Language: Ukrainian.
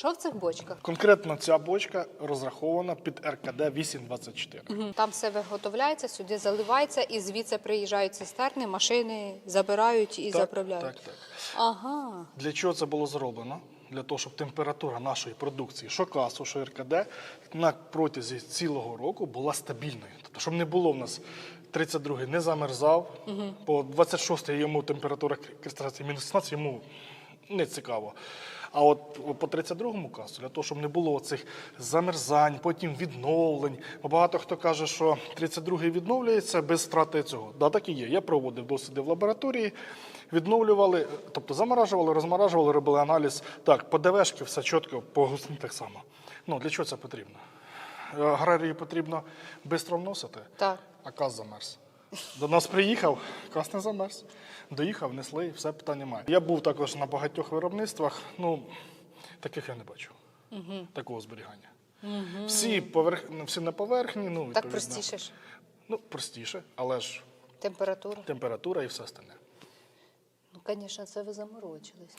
Що в цих бочках? Конкретно ця бочка розрахована під РКД 824. Мгм. Там все виготовляється, сюди заливається, і звідси приїжджають цистерни, машини забирають і заправляють. Так, так. Ага. Для чого це було зроблено? Для того, щоб температура нашої продукції, що касу, що РКД, на протязі цілого року була стабільною. Тобто, щоб не було в нас 32-й не замерзав, по 26-й йому температура кристалізації мінус 16, йому не цікаво. А от по 32-му касу, для того, щоб не було цих замерзань, потім відновлень. Бо багато хто каже, що 32-й відновлюється без страти цього. Да, так і є. Я проводив досліди в лабораторії, відновлювали, тобто заморажували, розморажували, робили аналіз. Так, по ДВшки все чітко, по гусні так само. Ну, для чого це потрібно? Е, Аграрії потрібно швидко вносити, Так. а каз замерз. До нас приїхав, не замерз. Доїхав, несли, все питань немає. Я був також на багатьох виробництвах. Ну, таких я не бачу. Такого зберігання. Всі, поверх... всі на поверхні. Ну, Так простіше ж. Ну, простіше, але ж Температура. температура і все остальне. Ну, звісно, це ви заморочились.